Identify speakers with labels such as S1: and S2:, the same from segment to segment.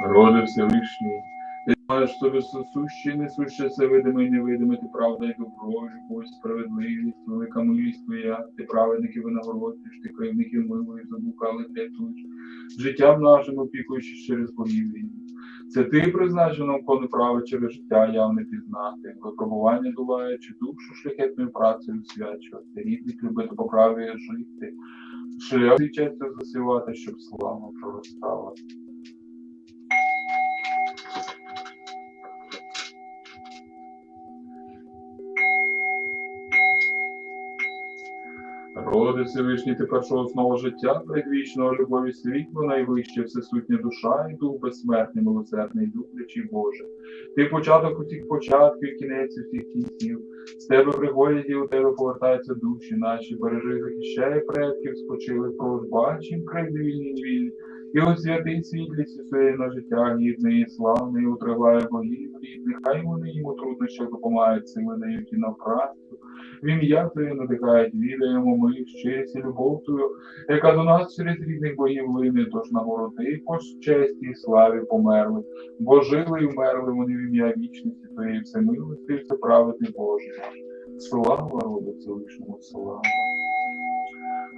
S1: Роди Всевишній, ти маєш собі сусуще і несуще все видиме і невидиме, ти правда і добро, любов, справедливість, велика милість твоя, ти праведників винагороджуєш, ти кривників милуєш, заблукалих рятуєш, життям нашим опікуючись через богів війни. Це ти призначив нам кони право через життя явне пізнати, випробування долаючи душу шляхетною працею свячувати, рідних любити по праві жити, шлях честю засівати, щоб слава проростала. Роди Всевишній, ти першого основа життя, предвічного любові світло, найвище, всесутня душа і дух безсмертний, милосердний, дух речі Боже. Ти початок усіх початків, кінець усіх кінців. З тебе приходять і у тебе повертаються душі наші, бережи, захищай предків, спочили прозбач їм край вільні вільні. І освяти світлістю своєї на життя гідний і славний, і утриває богів рідних, хай вони йому труднощах допомагають сили дають і на працю. В ім'я Твоє надихають, відаємо ми щирість і любов Твою, яка до нас через рідних богів лине, тож нагороди по честі і славі померли, бо жили і вмерли вони в ім'я вічності Твоєї всемилості і всеправедний Боже. Слава роду Всевишньому, слава.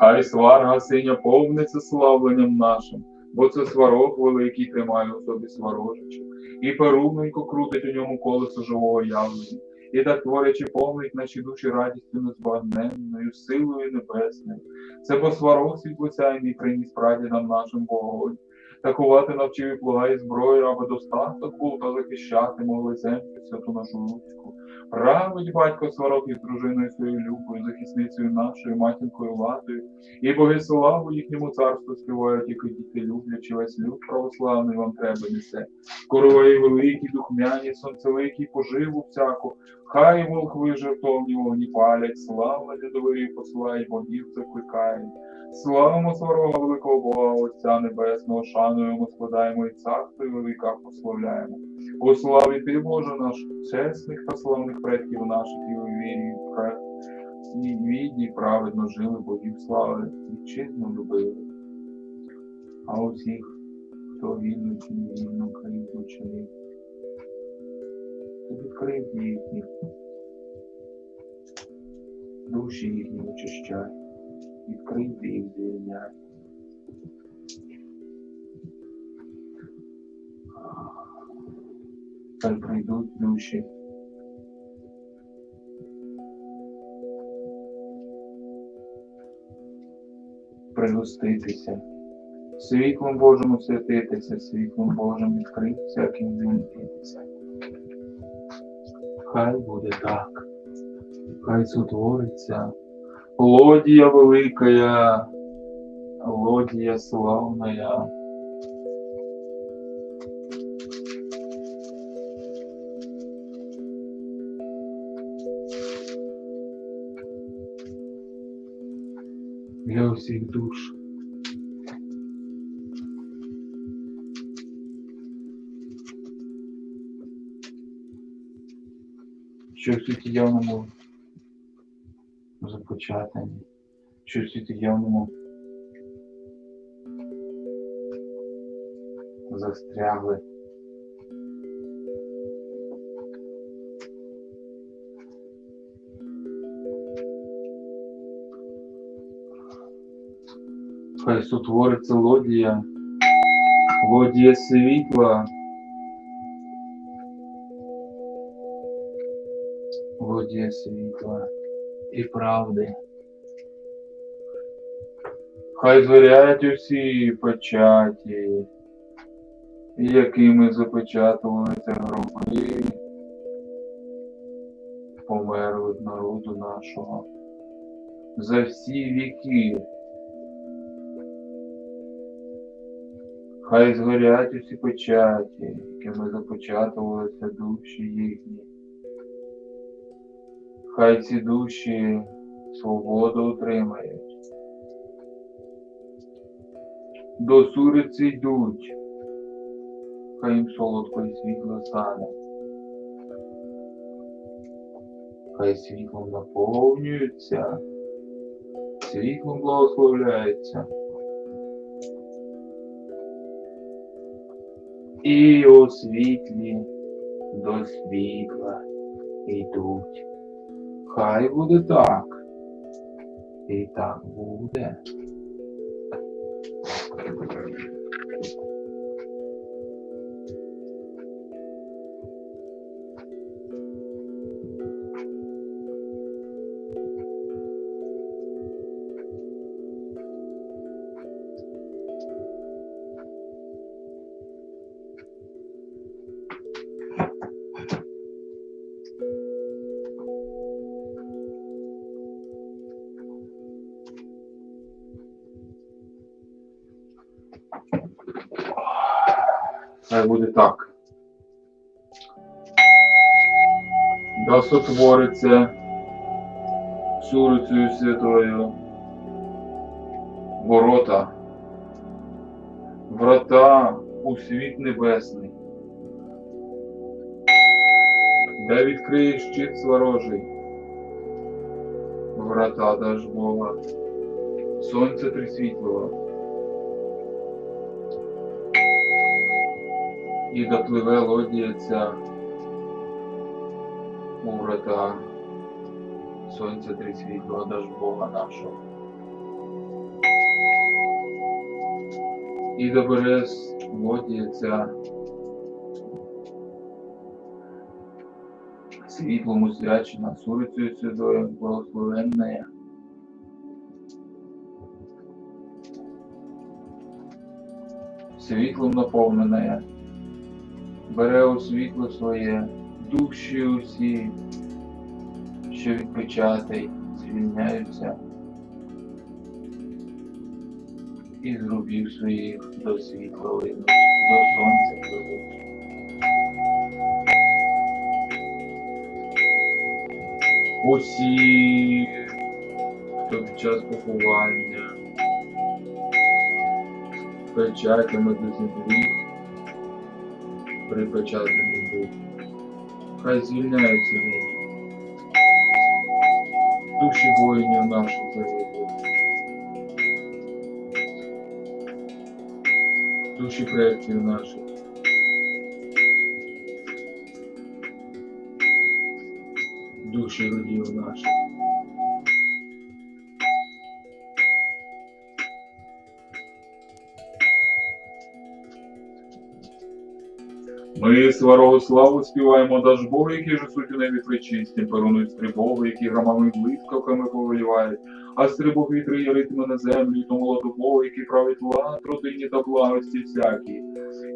S1: Хай сварга синя повниться славленням нашим, бо це сварог великий тримає у собі сварожичів, і перумненько крутить у ньому колесо живого явлення, і так творячи повнить наші душі радістю незбагненною, силою небесною. Це бо сварог світлоцяйний приніс прадідам нашим вогонь. Такувати навчив і плуга і зброю, аби достаток був та захищати могли землю святу нашу руську. Править батько сварок із дружиною своєю любою, захисницею нашою, матінкою владою, і боги славу їхньому царству співають, і діти люблячи, весь люд православний вам треба несе. Короваї великі, духмяні, сонцеликі, поживу всяку, хай волхви жертовні вогні палять, слава лядовирі посилають, богів закликають. Славимо сварога великого Бога, Отця Небесного, шануємо, складаємо і царство і велика прославляємо. У славі ти, Боже наш, чесних та славних предків наших і у вірі, і і відні праведно жили, богів слави, вітчизну любили. А усіх, хто вільно чи невільно країн учинив, то відкрив їхні, душі їхні очищай, відкрий їх звільняй. Хай прийдуть душі. Пригоститися, світлом Божим освятитися, світлом Божим відкрити всяким звільнитися. Хай буде так, хай сотвориться лодія великая, лодія славная. Для усіх душ. Що в світі явному започатані, що в світі явному застрягли. Хай сотвориться лодія, лодія світла, лодія світла і правди. Хай зорять усі печаті, якими запечатувалися гроби померлих народу нашого за всі віки. Хай згорять усі печаті, якими запечатувалися душі їхні. Хай ці душі свободу отримають. До суриці йдуть, хай їм солодко і світло стане. Хай світлом наповнюються, світлом благословляються.
S2: І у світлі до світла йдуть. Хай буде так. І так буде.
S1: Буде так. Да сотвориться Сурицею Святою ворота, врата у світ небесний, де відкриє щит сворожий, врата даж Бога, сонце трисвітлого. І допливе лодія ця у врата сонця трисвітлого даж Бога нашого. І добере лодія ця світлому свячена, сурицею святою благословенная. Світлом наповнене, бере у світло своє душі усі, що від печатей звільняються, і зрубів своїх до світла до сонця. Усі, хто під час поховання печатями до землі припечатаний був. Хай звільняються нині. Душі воїнів наших загиблих. Душі предків наших. Душі родів наших. Ми сварогу славу співаємо даж Богу, які ж суть у небі причисті, перунують стрибоги, які громами блискавками повелівають, а стрибог вітри є ритми на землю, і тому ладу Богу, який править лад, родині та благості всякі.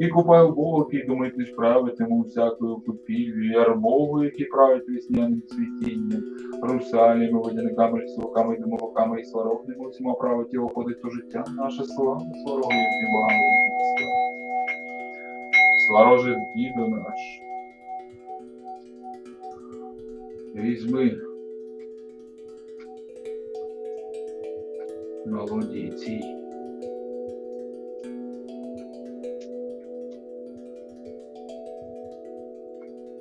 S1: І купаю Богу, який думають лиш правитиму всякою купівлю, яр Богу, який править весняним цвітінням, русалями, водяниками, лісовиками, і домовиками і сварогними, усіма править його ходить то життя, наше слава, сварогою всім богам. Свароже діду наш. Візьми молоді цій.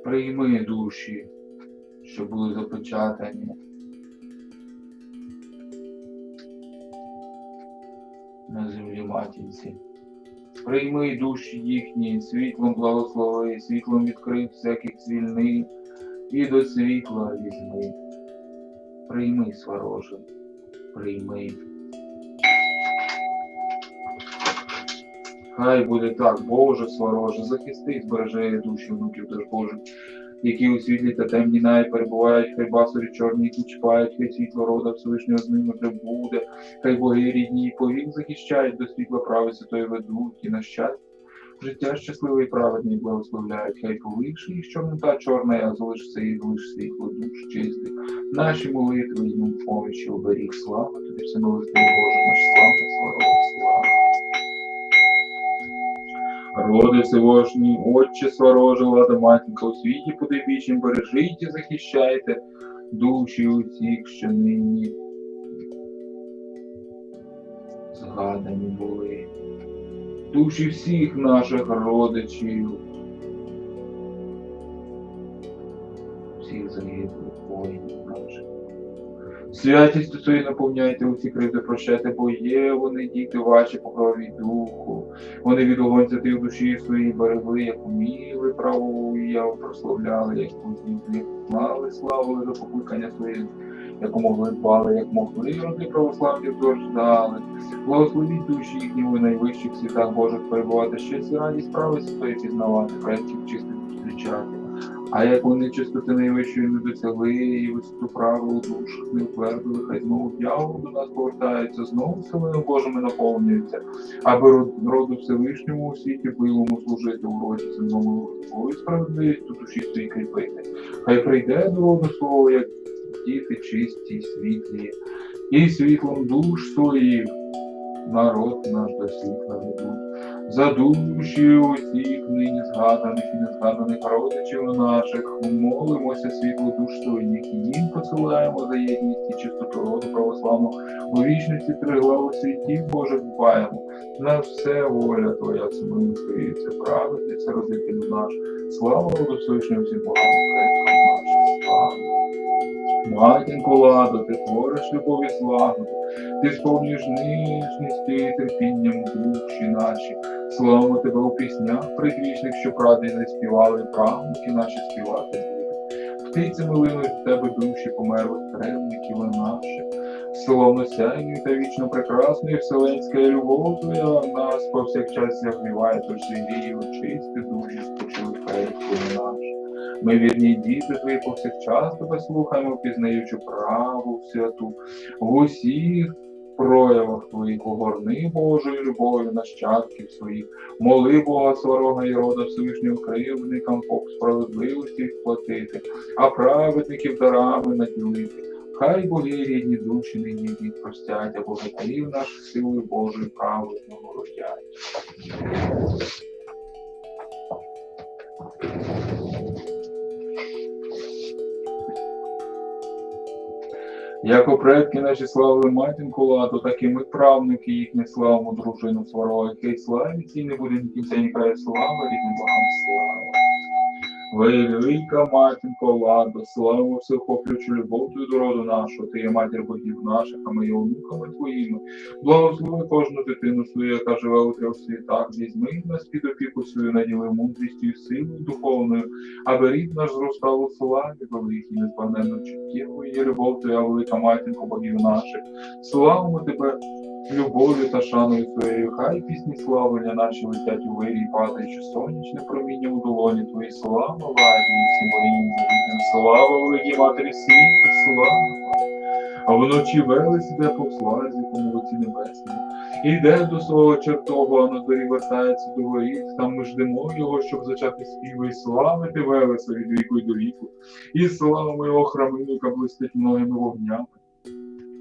S1: Прийми душі, що були запечатані. На землі матінці. Прийми душі їхні, світлом благослови, світлом відкрив всяких звільни, і до світла візьми. Прийми, свароже, прийми. Хай буде так, Боже свароже, захисти збережи душі внуків Божих, які у світлі та темні навіть перебувають, хай басурі чорні їх чіпають, хай світло рода Всевишнього з ними буде, хай боги рідні і повік захищають, до світла прави святої ведуть, і на щастя. Життя щасливе і праведне благословляють, хай повикши їх чорнота чорна, а залишиться і лиш світло душ чистих. Наші молитви йому помічі оберіг слава, тобі все милостивий Боже, наш слава, слава, слава. Роди Всевошній, Отче свароже, влада матінка у світі подибічнім, бережіть і захищайте душі усіх, що нині згадані були. Душі всіх наших родичів, всіх загиблих воїнів наших. Святістю свої наповняйте усі кривди прощайте, бо є вони діти ваші по крові духу. Вони від огонь ти в душі своїй берегли, як уміли правову і я прославляли, як будні мали, славили до покликання своє, як могли дбали, як могли, роди православні дождали. Благословіть душі їхні у найвищих світах Божих перебувати, щастя, радість справи святої пізнавати, предків чистих зустрічати. А як вони чистоти найвищої не досягли, і висоту правил у душах не утвердили, хай знову дьявол до нас повертається, знову силою Божими наповнюється, аби роду Всевишньому у світі билому служити у роді земному і справедливість у душі своїй кріпити. Хай прийде до роду свого, як діти чисті, світлі, і світлом душ своїх народ наш до світла ведуть. За душі усіх нині згаданих і незгаданих родичів наших, молимося світло душ своїх, і їм посилаємо за єдність і чистоту роду православну. У вічності тригла у світі Боже дбаємо. На все воля Твоя смилується, праведниця родителю наш. Слава роду Всевишнього всім Богам. Матінко ладу, ти твориш любов і злагоду, ти сповнюєш ніжністю і терпінням душі наші. Славимо тебе у піснях предвічних, що прадні не співали, правнуки наші співати. Птиці милинуть в тебе душі померлих тревників наших. Словно сяйною та вічно прекрасною вселенська любов твоя нас повсякчас зігріває, тож свій очисти душі спочили предків наших. Ми вірні діти твої повсякчас тебе слухаємо, пізнаючи праву святу в усіх проявах твоїх огорни Божою любов'ю нащадків своїх. Моли Бога сварога і рода Всевишнього кривдникам по справедливості вплатити, а праведників дарами наділити. Хай боги рідні душі нині їх простять, а богатирів наших силою Божою правою нагородять. Як предки наші славили матінку ладу, так і ми правники їхні славу, дружину сварова, який славі ці не буде ні кінця, ні краю слава, рідним богам слава. Велика матінко ладо, славимо всеохоплюючу любов твою до роду нашого, ти є матір богів наших, а ми є онуками твоїми. Благослови кожну дитину свою, яка живе у трьох світах, візьми нас під опіку свою, наділи мудрістю і силою духовною, аби рід наш зростав у славі великій, незбагненно чуттєвою, є любов твоя, велика матінко богів наших. Славимо тебе любов'ю та шаною своєю, хай пісні славлення наші летять у вирі, падаючи сонячне проміння у долоні твої слава ладні, всі мої слава великій матері світу, слава. А вночі велес іде по слазі, по молоці небесному. Іде до свого чертогу, а на зорі вертається до воріт. Там ми ждемо його, щоб зачати співи і славити Велеса від віку й до віку. І слава його храмину, яка блистить многими вогнями.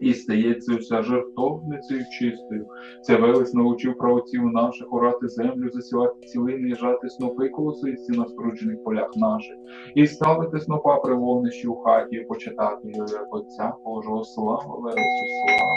S1: І стається вся жертовницею чистою. Це Велес научив правоців наших орати землю, засівати цілини і жати снопи колосисті на скручених полях наших, і ставити снопа при вогнищі у хаті, і почитати його як Отця Божого слава Велесу, слава.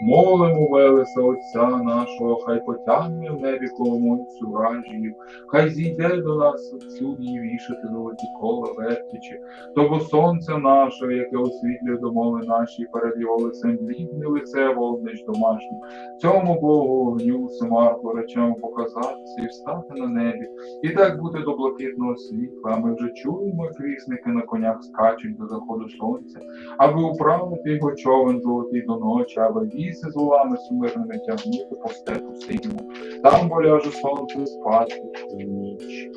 S1: Молимо Велеса Отця нашого, хай потягне в небі коломонцю вражію, хай зійде до нас всюди і вішати золоті кола вертячи, того сонця нашого, яке освітлює домови наші, перед його лицем блідне лице вогнич домашнє. Цьому Богу вогню Семарку речемо показатися і встати на небі, і так бути до блакитного світла. Ми вже чуємо, як вісники на конях скачуть до заходу сонця, аби управити його човен золотий до ночі, аби віси з волами сумирними тягнути по степу синьому. Там боляже сонце спати в ніч.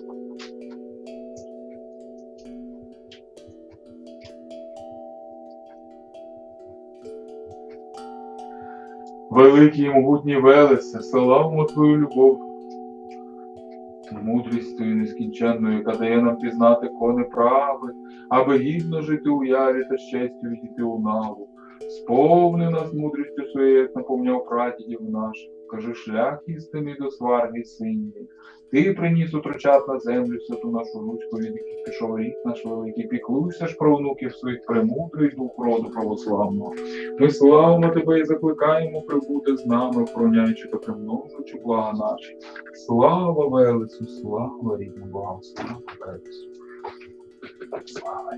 S1: Великий і могутній Велесе, славимо твою любов, мудрість твою нескінченною, яка дає нам пізнати кони прави, аби гідно жити у яві та з честю відійти у наву. Сповни нас мудрістю своєю, як наповняв прадідів наших. Кажи шлях істини до сварги синьої. Ти приніс утрачат на землю святу нашу руську, від яких пішов рік наш великий. Піклуйся ж про внуків своїх премудрий дух роду православного. Ми славимо тебе і закликаємо прибути з нами, охороняючи та примножуючи блага наші. Слава Велесу, слава рідним Богам, слава Велесу.
S2: Слава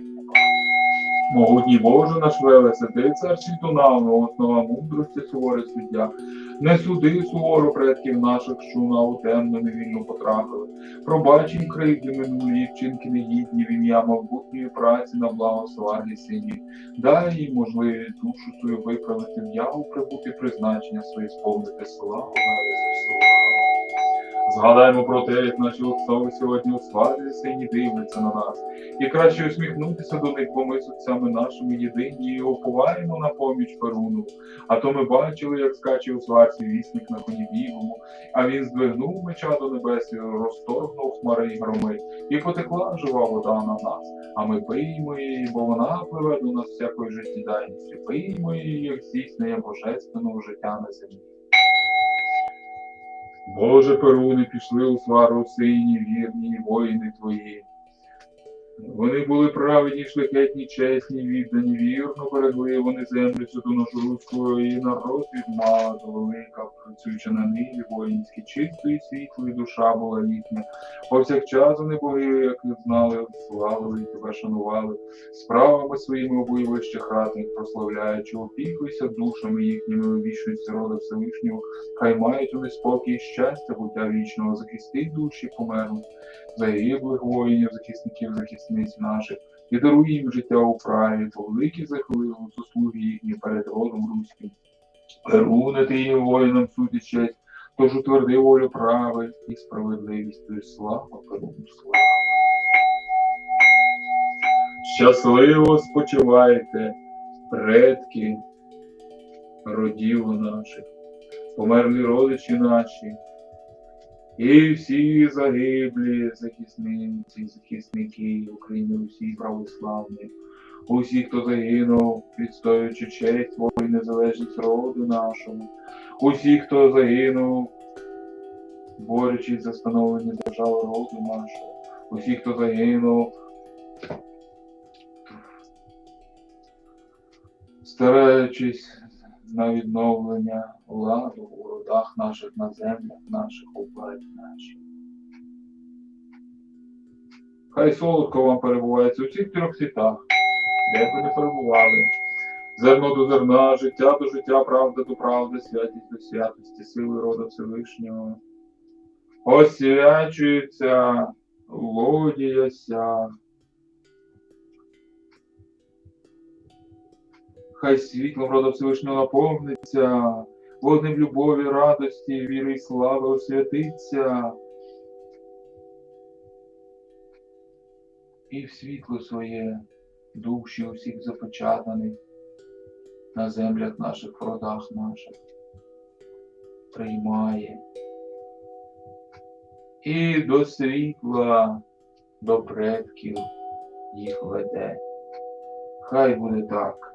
S1: Могутній Боже наш велесе, ти цар світу нам, основа мудрості суворий суддя. Не суди суворо предків наших, що на темну невільно потрапили. Пробач їм кривди минулі, вчинки негідні в ім'я могутньої праці на благо славі сині. Дай їм можливість душу свою виправити в яву прибути призначення своє сповнити славу. Велесе, слава. Згадаймо про те, як наші отцові сьогодні у славі сині дивляться на нас. І краще усміхнутися до них, бо ми з отцями нашими єдині і оповаємо на поміч Перуну. А то ми бачили, як скаче у сварці вісник на коні білому, а він здвигнув меча до небес, і розторгнув хмари й громи, і потекла жива вода на нас. А ми пиймо її, бо вона пливе до нас всякої життєдайності. Пиймо її, як здійснення божественного життя на землі. Боже, Перуни пішли у свару сині, вірні воїни твої. Вони були праведні, шляхетні, чесні, віддані, вірно берегли вони землю сюди нашу руську, і народ до велика, працюючи на ниві воїнські, чистої світлої душа була їхня. Повсякчас вони боги, як знали, славили і тебе шанували, справами своїми обоювище храти, прославляючи, опікуйся душами їхніми вічності рода Всевишнього, хай мають вони спокій щастя, буття вічного, захисти душі померлих загиблих воїнів, захисників, захисниць наших, і даруй їм життя у праві, по великі захилили заслуги їхні перед родом руським. Перуне ти їм воїнам суді честь, тож утверди волю прави і справедливість твою слава, Перуну слава. Щасливо спочивайте, предки родів наших, померлі родичі наші, і всі загиблі захисниці, захисники України, усі православні, усі, хто загинув, відстоюючи честь і незалежність роду нашому, усі, хто загинув, борючись за становлення держави роду нашого, усі, хто загинув, стараючись на відновлення влади у родах наших, на землях наших, у владі нашій. Хай солодко вам перебувається у всіх трьох світах, де ви не перебували. Зерно до зерна, життя до життя, правда до правди, святість до святості, сили рода Всевишнього. Освячується, лодіяся. Хай світлом рода Всевишнього наповниться, вогнем любові, радості, віри і слави освятиться. І в світло своє душі усіх запечатаних на землях наших, в родах наших приймає. І до світла, до предків їх веде. Хай буде так.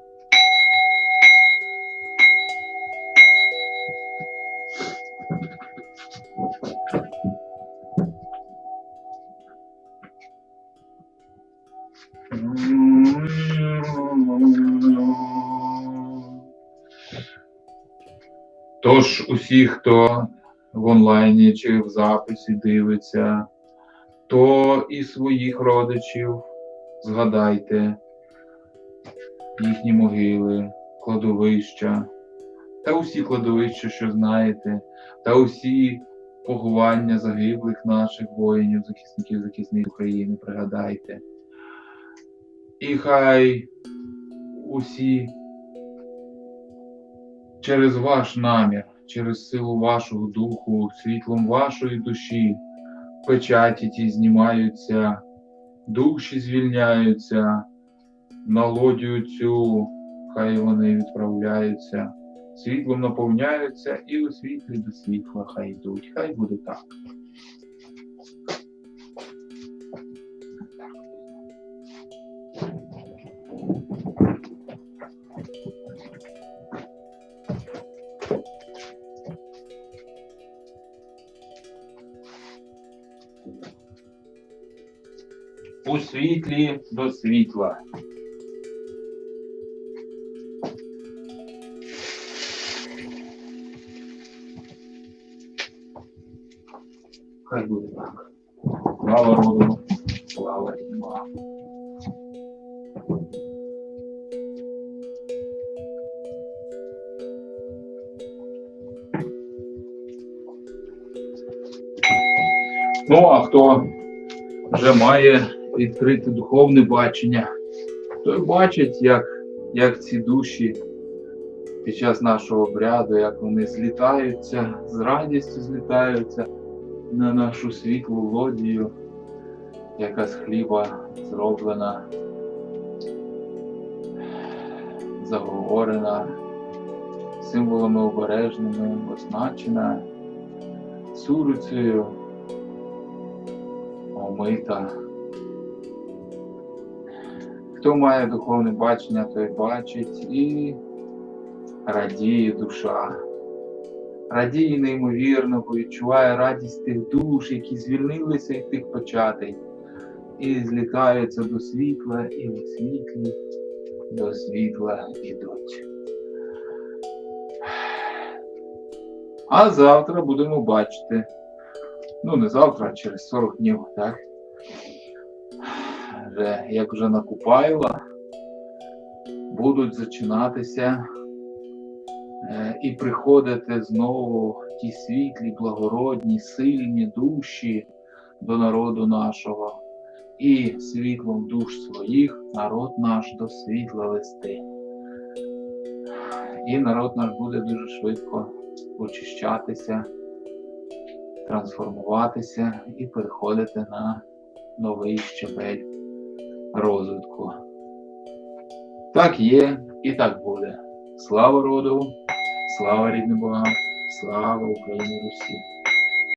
S1: Тож усі, хто в онлайні чи в записі дивиться, то і своїх родичів згадайте. Їхні могили, кладовища, та усі кладовища, що знаєте, та усі поховання загиблих наших воїнів, захисників, захисниць України, пригадайте. І хай усі через ваш намір, через силу вашого духу, світлом вашої душі, печаті ті знімаються, душі звільняються, на цю, хай вони відправляються, світлом наповняються і у світлі до світла хай йдуть. Хай буде так. У світлі до світла. Хай буде так. Слава роду, слава Богу. Ну, а хто вже має відкрите духовне бачення, той бачить, як як ці душі під час нашого обряду, як вони злітаються, з радістю злітаються, на нашу світлу лодію, яка з хліба зроблена, заговорена, символами обережними, означена, цурицею, омита. Хто має духовне бачення, той бачить і радіє душа. Радіє неймовірно, бо відчуває радість тих душ, які звільнилися від тих початей, і злітаються до світла, і у світлі до світла ідуть. А завтра будемо бачити. Ну, не завтра, а через 40 днів, так? Вже, як вже накупайла, будуть зачинатися і приходити знову ті світлі, благородні, сильні душі до народу нашого, і світлом душ своїх народ наш до світла вести. І народ наш буде дуже швидко очищатися, трансформуватися і переходити на новий щебель розвитку. Так є і так буде. Слава роду, слава рідним богам, слава Україні Русі.